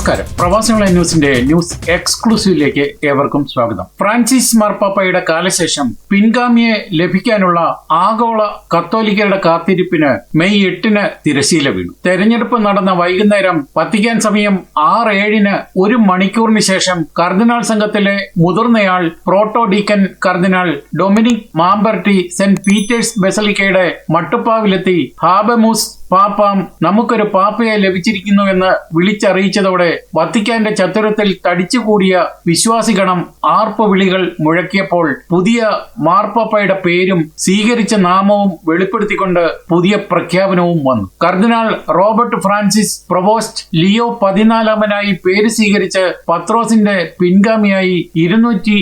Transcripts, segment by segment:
നമസ്കാരം. പ്രവാസികളെ ന്യൂസിന്റെ ന്യൂസ് എക്സ്ക്ലൂസീവിലേക്ക് ഏവർക്കും സ്വാഗതം. ഫ്രാൻസിസ് മാർപ്പാപ്പയുടെ കാലശേഷം പിൻഗാമിയെ ലഭിക്കാനുള്ള ആഗോള കത്തോലിക്കരുടെ കാത്തിരിപ്പിന് മെയ് എട്ടിന് തിരശീല വീണു. തെരഞ്ഞെടുപ്പ് നടന്ന വൈകുന്നേരം വത്തിക്കാൻ സമയം ആറ് ഏഴിന് ഒരു മണിക്കൂറിന് ശേഷം കർദിനാൾ സംഘത്തിലെ മുതിർന്നയാൾ proto deacon cardinal Dominique Mamberti saint Peter's ബെസലിക്കയുടെ മട്ടുപ്പാവിലെത്തി ഹാബമൂസ് പാപ്പാം നമുക്കൊരു പാപ്പയെ ലഭിച്ചിരിക്കുന്നു എന്ന് വിളിച്ചറിയിച്ചതോടെ വത്തിക്കാന്റെ ചത്തുരത്തിൽ തടിച്ചുകൂടിയ വിശ്വാസിഗണം ആർപ്പ് വിളികൾ മുഴക്കിയപ്പോൾ പുതിയ മാർപ്പാപ്പയുടെ പേരും സ്വീകരിച്ച നാമവും വെളിപ്പെടുത്തിക്കൊണ്ട് പുതിയ പ്രഖ്യാപനവും വന്നു. Cardinal Robert Francis Prevost Leo പതിനാലാമനായി പേര് സ്വീകരിച്ച് പത്രോസിന്റെ പിൻഗാമിയായി ഇരുന്നൂറ്റി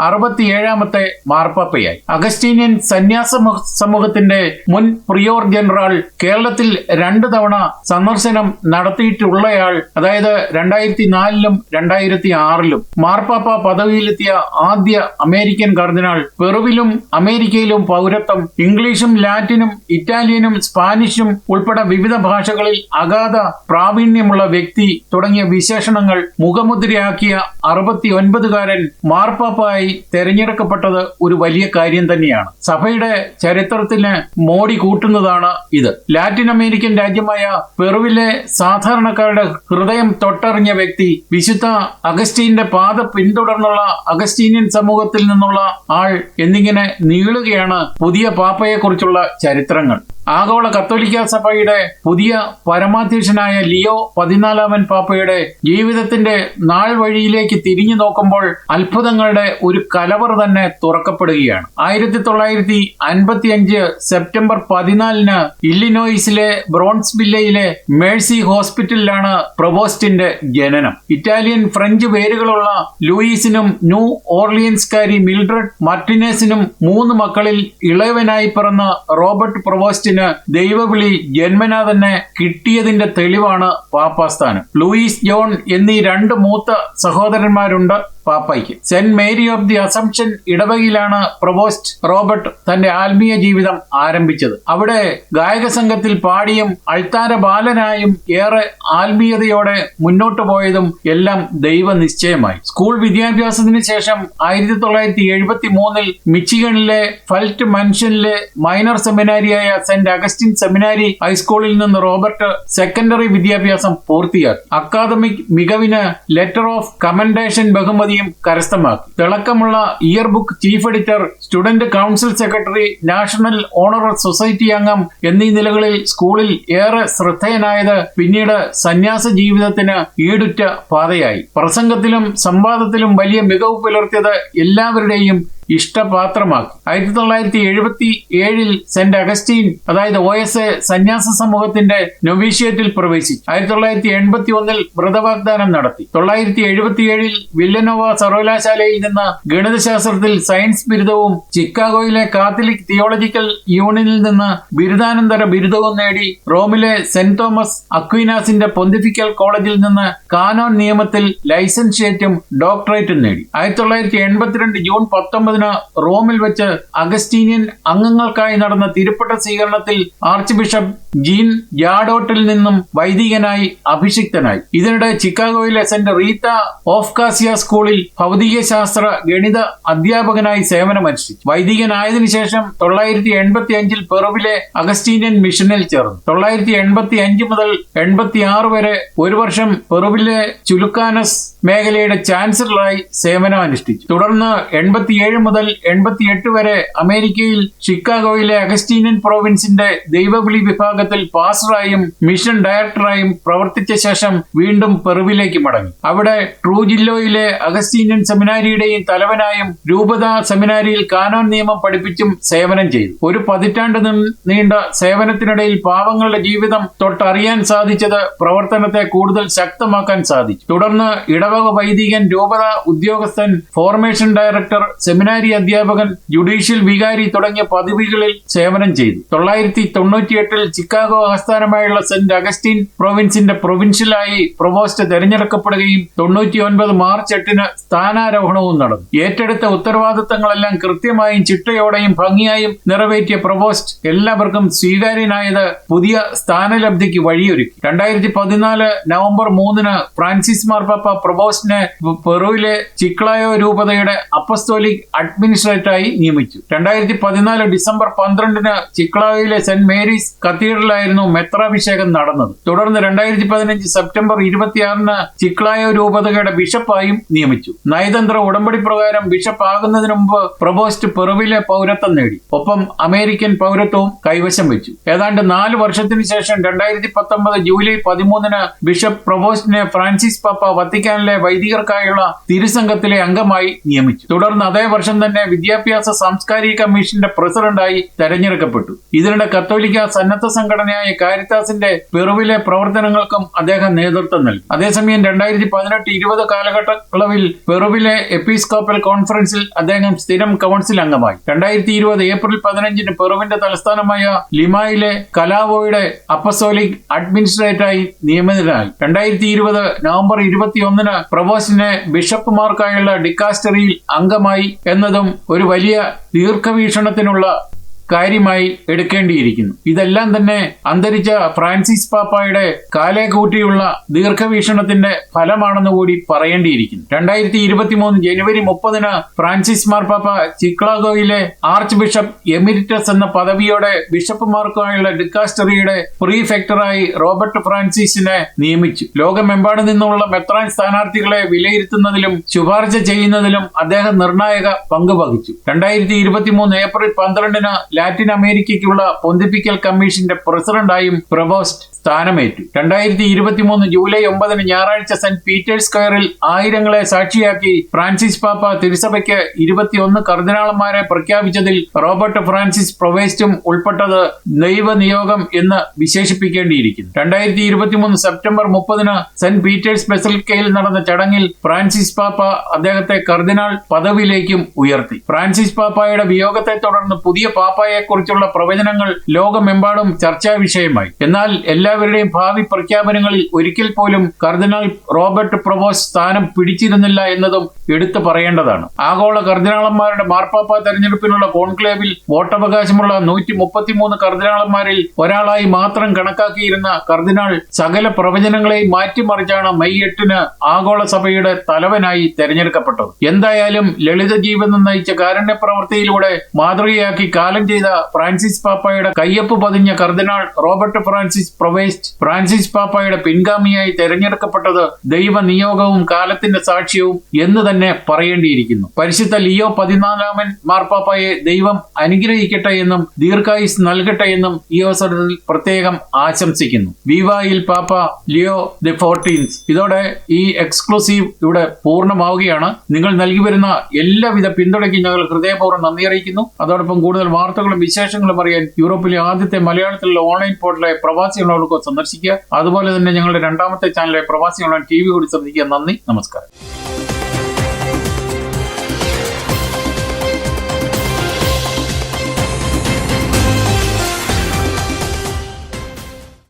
അറുപത്തിയേഴാമത്തെ മാർപ്പാപ്പയായി. അഗസ്റ്റീനിയൻ സന്യാസ സമൂഹത്തിന്റെ മുൻ പ്രിയോർ ജനറൽ കേരളത്തിൽ രണ്ടു തവണ സന്ദർശനം നടത്തിയിട്ടുള്ളയാൾ അതായത് രണ്ടായിരത്തി നാലിലും രണ്ടായിരത്തി ആറിലും മാർപ്പാപ്പ പദവിയിലെത്തിയ ആദ്യ അമേരിക്കൻ കർദിനാൾ പെറുവിലും അമേരിക്കയിലും പൗരത്വം ഇംഗ്ലീഷും ലാറ്റിനും ഇറ്റാലിയനും സ്പാനിഷും ഉൾപ്പെടെ വിവിധ ഭാഷകളിൽ അഗാധ പ്രാവീണ്യമുള്ള വ്യക്തി തുടങ്ങിയ വിശേഷണങ്ങൾ മുഖമുദ്രയാക്കിയ അറുപത്തി ഒൻപതുകാരൻ മാർപ്പാപ്പായി തെരഞ്ഞെടുക്കപ്പെട്ടത് ഒരു വലിയ കാര്യം തന്നെയാണ്. സഭയുടെ ചരിത്രത്തിന് മോടി കൂട്ടുന്നതാണ് ഇത്. ലാറ്റിൻ അമേരിക്കൻ രാജ്യമായ പെറുവിലെ സാധാരണക്കാരുടെ ഹൃദയം തൊട്ടറിഞ്ഞ വ്യക്തി വിശുദ്ധ അഗസ്റ്റീന്റെ പാത പിന്തുടർന്നുള്ള അഗസ്റ്റീനിയൻ സമൂഹത്തിൽ നിന്നുള്ള ആൾ എന്നിങ്ങനെ നീളുകയാണ് പുതിയ പാപ്പയെക്കുറിച്ചുള്ള ചരിത്രങ്ങൾ. ആഗോള കത്തോലിക്ക സഭയുടെ പുതിയ പരമാധ്യക്ഷനായ ലിയോ പതിനാലാമൻ പാപ്പയുടെ ജീവിതത്തിന്റെ നാൾ വഴിയിലേക്ക് തിരിഞ്ഞു നോക്കുമ്പോൾ അത്ഭുതങ്ങളുടെ ഒരു കലവർ തന്നെ തുറക്കപ്പെടുകയാണ്. ആയിരത്തി തൊള്ളായിരത്തി അൻപത്തി അഞ്ച് സെപ്റ്റംബർ പതിനാലിന് ഇല്ലിനോയിസിലെ ബ്രോൺസ്വില്ലയിലെ മേഴ്സി ഹോസ്പിറ്റലിലാണ് പ്രൊബോസ്റ്റിന്റെ ജനനം. ഇറ്റാലിയൻ ഫ്രഞ്ച് പേരുകളുള്ള ലൂയിസിനും ന്യൂ ഓർലിയൻസ്കാരി മിൽഡ്രഡ് മാർട്ടിനേസിനും മൂന്ന് മക്കളിൽ ഇളയവനായി പിറന്ന റോബർട്ട് പ്രൊബോസ്റ്റിന് ദൈവവിളി ജന്മനാ തന്നെ കിട്ടിയതിന്റെ തെളിവാണ് പാപ്പാസ്ഥാനം. ലൂയിസ് ജോൺ എന്നീ രണ്ട് മൂത്ത സഹോദരന്മാരുണ്ട്. പാപ്പായ്ക്ക്. Saint Mary of the Assumption ഇടവകയിലാണ് Prevost Robert തന്റെ ആത്മീയ ജീവിതം ആരംഭിച്ചത്. അവിടെ ഗായക സംഘത്തിൽ പാടിയും അൾത്താര ബാലനായും ഏറെ ആത്മീയതയോടെ മുന്നോട്ടു പോയതും എല്ലാം ദൈവ നിശ്ചയമായി സ്കൂൾ വിദ്യാഭ്യാസത്തിന് ശേഷം ആയിരത്തി തൊള്ളായിരത്തി എഴുപത്തി മൂന്നിൽ മിച്ചിഗണിലെ ഫൽറ്റ് മൻഷനിലെ മൈനർ സെമിനാരിയായ സെന്റ് അഗസ്റ്റിൻ സെമിനാരി ഹൈസ്കൂളിൽ നിന്ന് റോബർട്ട് സെക്കൻഡറി വിദ്യാഭ്യാസം പൂർത്തിയാക്കി. അക്കാദമിക് മികവിന് ലെറ്റർ ഓഫ് കമൻഡേഷൻ ബഹുമതിയും കരസ്ഥമാക്കി. തിളക്കമുള്ള year book chief editor student council secretary national honour society അംഗം എന്നീ നിലകളിൽ സ്കൂളിൽ ഏറെ ശ്രദ്ധേയനായത് പിന്നീട് സന്യാസ ജീവിതത്തിന് ഈടുറ്റ പാതയായി. പ്രസംഗത്തിലും സംവാദത്തിലും വലിയ മികവ് പുലർത്തിയത് എല്ലാവരുടെയും ഇഷ്ടപാത്രമാക്കി. ആയിരത്തി തൊള്ളായിരത്തി എഴുപത്തി ഏഴിൽ സെന്റ് അഗസ്റ്റീൻ അതായത് ഒ എസ് എ സന്യാസ സമൂഹത്തിന്റെ നൊവീഷ്യേറ്റിൽ പ്രവേശിച്ചു. ആയിരത്തി തൊള്ളായിരത്തി എൺപത്തി ഒന്നിൽ വ്രതവാഗ്ദാനം നടത്തി. തൊള്ളായിരത്തി എഴുപത്തിയേഴിൽ വില്ലനോവ സർവകലാശാലയിൽ നിന്ന് ഗണിതശാസ്ത്രത്തിൽ സയൻസ് ബിരുദവും ചിക്കാഗോയിലെ കാത്തലിക് തിയോളജിക്കൽ യൂണിയനിൽ നിന്ന് ബിരുദാനന്തര ബിരുദവും നേടി റോമിലെ സെന്റ് തോമസ് അക്വിനാസിന്റെ പൊന്തിഫിക്കൽ കോളേജിൽ നിന്ന് കാനോൺ നിയമത്തിൽ ലൈസൻഷിയേറ്റും ഡോക്ടറേറ്റും നേടി. ആയിരത്തി തൊള്ളായിരത്തി എൺപത്തിരണ്ട് ജൂൺ പത്തൊമ്പതിന് റോമിൽ വെച്ച് അഗസ്റ്റീനിയൻ അംഗങ്ങൾക്കായി നടന്ന തിരുപ്പട്ട സ്വീകരണത്തിൽ ആർച്ച് ബിഷപ്പ് ജീൻ ജാഡോട്ടിൽ നിന്നും വൈദികനായി അഭിഷിക്തനായി. ഇതിനിടെ ചിക്കാഗോയിലെ സെന്റ് റീത്ത ഓഫ് കാസിയ സ്കൂളിൽ ഭൗതികശാസ്ത്ര ഗണിത അധ്യാപകനായി സേവനമനുഷ്ഠിച്ചു. വൈദികനായതിനു ശേഷം തൊള്ളായിരത്തി എൺപത്തി അഞ്ചിൽ പെറുവിലെ അഗസ്റ്റീനിയൻ മിഷനിൽ ചേർന്നു. തൊള്ളായിരത്തി എൺപത്തി അഞ്ച് മുതൽ എൺപത്തി ആറ് വരെ ഒരു വർഷം പെറുവിലെ ചുലുക്കാനസ് മേഖലയുടെ ചാൻസലറായി സേവനം അനുഷ്ഠിച്ചു തുടർന്ന് എൺപത്തിയേഴ് മുതൽ എൺപത്തിയെട്ട് വരെ അമേരിക്കയിൽ ഷിക്കാഗോയിലെ അഗസ്റ്റീനിയൻ പ്രോവിൻസിന്റെ ദൈവവിളി വിഭാഗത്തിൽ പാസ്റ്ററായും മിഷൻ ഡയറക്ടറായും പ്രവർത്തിച്ച ശേഷം വീണ്ടും പെറുവിലേക്ക് മടങ്ങി. അവിടെ ട്രൂജില്ലോയിലെ അഗസ്റ്റീനിയൻ സെമിനാരിയുടെയും തലവനായും രൂപത സെമിനാരിയിൽ കാനോൻ നിയമം പഠിപ്പിച്ചും സേവനം ചെയ്തു. ഒരു പതിറ്റാണ്ട് നീണ്ട സേവനത്തിനിടയിൽ പാവങ്ങളുടെ ജീവിതം തൊട്ടറിയാൻ സാധിച്ചത് പ്രവർത്തനത്തെ കൂടുതൽ ശക്തമാക്കാൻ സാധിച്ചു. തുടർന്ന് ഇടവക വൈദികൻ രൂപത ഉദ്യോഗസ്ഥൻ ഫോർമേഷൻ ഡയറക്ടർ സെമിനാരി സെമിനാരി അധ്യാപകൻ ജുഡീഷ്യൽ വികാരി തുടങ്ങിയ പദവികളിൽ സേവനം ചെയ്തു. തൊള്ളായിരത്തി തൊണ്ണൂറ്റിയെട്ടിൽ ചിക്കാഗോ ആസ്ഥാനമായുള്ള സെന്റ് അഗസ്റ്റിൻ പ്രൊവിൻസിന്റെ പ്രൊവിൻഷ്യലായി പ്രൊവോസ്റ്റ് തെരഞ്ഞെടുക്കപ്പെടുകയും തൊണ്ണൂറ്റിയൊൻപത് മാർച്ച് എട്ടിന് സ്ഥാനാരോഹണവും നടന്നു. ഏറ്റെടുത്ത ഉത്തരവാദിത്തങ്ങളെല്ലാം കൃത്യമായും ചിട്ടയോടെയും ഭംഗിയായും നിറവേറ്റിയ പ്രൊവോസ്റ്റ് എല്ലാവർക്കും സ്വീകാര്യനായത് പുതിയ സ്ഥാനലബ്ധിക്ക് വഴിയൊരുക്കി. രണ്ടായിരത്തി പതിനാല് നവംബർ മൂന്നിന് ഫ്രാൻസിസ് മാർപ്പാപ്പ പ്രൊവോസ്റ്റിനെ പെറുവിലെ ചിക്ലായോ രൂപതയുടെ അപ്പസ്തോലിക് അഡ്മിനിസ്ട്രേറ്ററായി നിയമിച്ചു. രണ്ടായിരത്തി പതിനാല് ഡിസംബർ പന്ത്രണ്ടിന് ചിക്ലായോയിലെ സെന്റ് മേരീസ് കത്തീഡ്രലായിരുന്നു മെത്രാഭിഷേകം നടന്നത്. തുടർന്ന് രണ്ടായിരത്തി പതിനഞ്ച് സെപ്റ്റംബർ ഇരുപത്തിയാറിന് ചിക്ലായ രൂപതയുടെ ബിഷപ്പായും നിയമിച്ചു. നയതന്ത്ര ഉടമ്പടി പ്രകാരം ബിഷപ്പ് ആകുന്നതിന് മുമ്പ് പ്രബോസ്റ്റ് പെറുവിലെ പൗരത്വം നേടി. ഒപ്പം അമേരിക്കൻ പൗരത്വവും കൈവശം വെച്ചു. ഏതാണ്ട് നാല് വർഷത്തിന് ശേഷം രണ്ടായിരത്തി പത്തൊമ്പത് ജൂലൈ പതിമൂന്നിന് ബിഷപ്പ് പ്രബോസ്റ്റിനെ ഫ്രാൻസിസ് പാപ്പ വത്തിക്കാനിലെ വൈദികർക്കായുള്ള തിരുസംഘത്തിലെ അംഗമായി നിയമിച്ചു. തുടർന്ന് അതേ വർഷം തന്നെ വിദ്യാഭ്യാസ സാംസ്കാരിക കമ്മീഷന്റെ പ്രസിഡന്റായി തെരഞ്ഞെടുക്കപ്പെട്ടു. ഇതിനിടെ കത്തോലിക്ക സന്നദ്ധ സംഘടനയായ കാരിത്താസിന്റെ പെറുവിലെ പ്രവർത്തനങ്ങൾക്കും അദ്ദേഹം നേതൃത്വം നൽകി. അതേസമയം രണ്ടായിരത്തി പതിനെട്ട് ഇരുപത് കാലഘട്ടങ്ങളവിൽ പെറുവിലെ എപ്പിസ്കോപ്പൽ കോൺഫറൻസിൽ അദ്ദേഹം സ്ഥിരം കൗൺസിൽ അംഗമായി. രണ്ടായിരത്തി ഇരുപത് ഏപ്രിൽ പതിനഞ്ചിന് പെറുവിന്റെ തലസ്ഥാനമായ ലിമായിലെ കലാവോയുടെ അപ്പസോലിക് അഡ്മിനിസ്ട്രേറ്ററായി നിയമിതനായി. രണ്ടായിരത്തി ഇരുപത് നവംബർ ഇരുപത്തിയൊന്നിന് പ്രവോസിനെ ബിഷപ്പുമാർക്കായുള്ള ഡിക്കാസ്റ്ററിയിൽ അംഗമായി എന്നതും ഒരു വലിയ ദീർഘവീക്ഷണത്തിനുള്ള കാര്യമായി എടുക്കേണ്ടിയിരിക്കുന്നു. ഇതെല്ലാം തന്നെ അന്തരിച്ച ഫ്രാൻസിസ് പാപ്പായുടെ കാലേ കൂട്ടിയുള്ള ദീർഘവീക്ഷണത്തിന്റെ ഫലമാണെന്ന് കൂടി പറയേണ്ടിയിരിക്കുന്നു. രണ്ടായിരത്തി ഇരുപത്തി മൂന്ന് ജനുവരി മുപ്പതിന് ഫ്രാൻസിസ് മാർപ്പാപ്പ ചിക്ലാഗോയിലെ ആർച്ച് ബിഷപ്പ് എമിരിറ്റസ് എന്ന പദവിയോടെ ബിഷപ്പുമാർക്കായുള്ള ഡിക്കാസ്റ്ററിയുടെ പ്രീഫെക്ടറായി റോബർട്ട് ഫ്രാൻസിസിനെ നിയമിച്ചു. ലോകമെമ്പാടും നിന്നുള്ള മെത്രാൻ സ്ഥാനാർത്ഥികളെ വിലയിരുത്തുന്നതിലും ശുപാർശ ചെയ്യുന്നതിലും അദ്ദേഹം നിർണായക പങ്ക് വഹിച്ചു. രണ്ടായിരത്തി ഇരുപത്തിമൂന്ന് ഏപ്രിൽ പന്ത്രണ്ടിന് ലാറ്റിൻ അമേരിക്കയ്ക്കുള്ള പൊന്തിപ്പിക്കൽ കമ്മീഷന്റെ പ്രസിഡന്റായും പ്രൊവോസ്റ്റ് സ്ഥാനമേറ്റു. രണ്ടായിരത്തി ഇരുപത്തിമൂന്ന് ജൂലൈ ഒമ്പതിന് ഞായറാഴ്ച സെന്റ് പീറ്റേഴ്സ് സ്ക്വയറിൽ ആയിരങ്ങളെ സാക്ഷിയാക്കി ഫ്രാൻസിസ് പാപ്പ തിരുസഭയ്ക്ക് ഇരുപത്തിയൊന്ന് കർദിനാളന്മാരെ പ്രഖ്യാപിച്ചതിൽ റോബർട്ട് ഫ്രാൻസിസ് പ്രൊവേസ്റ്റും ഉൾപ്പെട്ടത് ദൈവനിയോഗം എന്ന് വിശേഷിപ്പിക്കേണ്ടിയിരിക്കുന്നു. രണ്ടായിരത്തി ഇരുപത്തിമൂന്ന് സെപ്റ്റംബർ മുപ്പതിന് സെന്റ് പീറ്റേഴ്സ് ബെസൽക്കയിൽ നടന്ന ചടങ്ങിൽ ഫ്രാൻസിസ് പാപ്പ അദ്ദേഹത്തെ കർദിനാൾ പദവിയിലേക്കും ഉയർത്തി. ഫ്രാൻസിസ് പാപ്പായുടെ വിയോഗത്തെ തുടർന്ന് പുതിയ പാപ്പായെക്കുറിച്ചുള്ള പ്രവചനങ്ങൾ ലോകമെമ്പാടും ചർച്ചാ വിഷയമായി. എന്നാൽ എല്ലാവരുടെയും ഭാവി പ്രഖ്യാപനങ്ങളിൽ ഒരിക്കൽ പോലും കർദിനാൾ റോബർട്ട് പ്രൊവോസ് സ്ഥാനം പിടിച്ചിരുന്നില്ല എന്നതും എടുത്തു പറയേണ്ടതാണ്. ആഗോള കർദിനാളന്മാരുടെ മാർപ്പാപ്പ തെരഞ്ഞെടുപ്പിനുള്ള കോൺക്ലേവിൽ വോട്ടവകാശമുള്ള നൂറ്റി മുപ്പത്തിമൂന്ന് കർദിനാളന്മാരിൽ ഒരാളായി മാത്രം കണക്കാക്കിയിരുന്ന കർദിനാൾ സകല പ്രവചനങ്ങളെയും മാറ്റിമറിച്ചാണ് മെയ് എട്ടിന് ആഗോള സഭയുടെ തലവനായി തെരഞ്ഞെടുക്കപ്പെട്ടത്. എന്തായാലും ലളിത ജീവിതം നയിച്ച കാരുണ്യ പ്രവൃത്തിയിലൂടെ മാതൃകയാക്കി കാലം ചെയ്ത ഫ്രാൻസിസ് പാപ്പയുടെ കയ്യൊപ്പ് പതിഞ്ഞ cardinal Robert Francis Prevost Francis പാപ്പയുടെ പിൻഗാമിയായി തെരഞ്ഞെടുക്കപ്പെട്ടത് ദൈവ നിയോഗവും കാലത്തിന്റെ സാക്ഷ്യവും എന്ന് തന്നെ പറയേണ്ടിയിരിക്കുന്നു. പരിശുദ്ധ ലിയോ പതിനാലാമൻ മാർപ്പാപ്പയെ ദൈവം അനുഗ്രഹിക്കട്ടെ എന്നും ദീർഘായുസ് നൽകട്ടെ എന്നും ഈ അവസരത്തിൽ പ്രത്യേകം ആശംസിക്കുന്നു. വിവായിൽ പാപ്പ ലിയോ ദി ഫോർട്ടീൻസ്. ഇതോടെ ഈ എക്സ്ക്ലൂസീവ് ഇവിടെ പൂർണമാവുകയാണ്. നിങ്ങൾ നൽകി വരുന്ന എല്ലാവിധ പിന്തുണയ്ക്കും ഞങ്ങൾ ഹൃദയപൂർവം നന്ദി അറിയിക്കുന്നു. അതോടൊപ്പം കൂടുതൽ വാർത്തകളും വിശേഷങ്ങളും അറിയാൻ യൂറോപ്പിലെ ആദ്യത്തെ മലയാളത്തിലുള്ള ഓൺലൈൻ പോർട്ടലായ പ്രവാസി ഉള്ളവർക്ക് സന്ദർശിക്കുക. അതുപോലെ തന്നെ ഞങ്ങളുടെ രണ്ടാമത്തെ ചാനലായ പ്രവാസി ഓൺലൈൻ ടി വി കൂടി ശ്രദ്ധിക്കുക. നന്ദി നമസ്കാരം.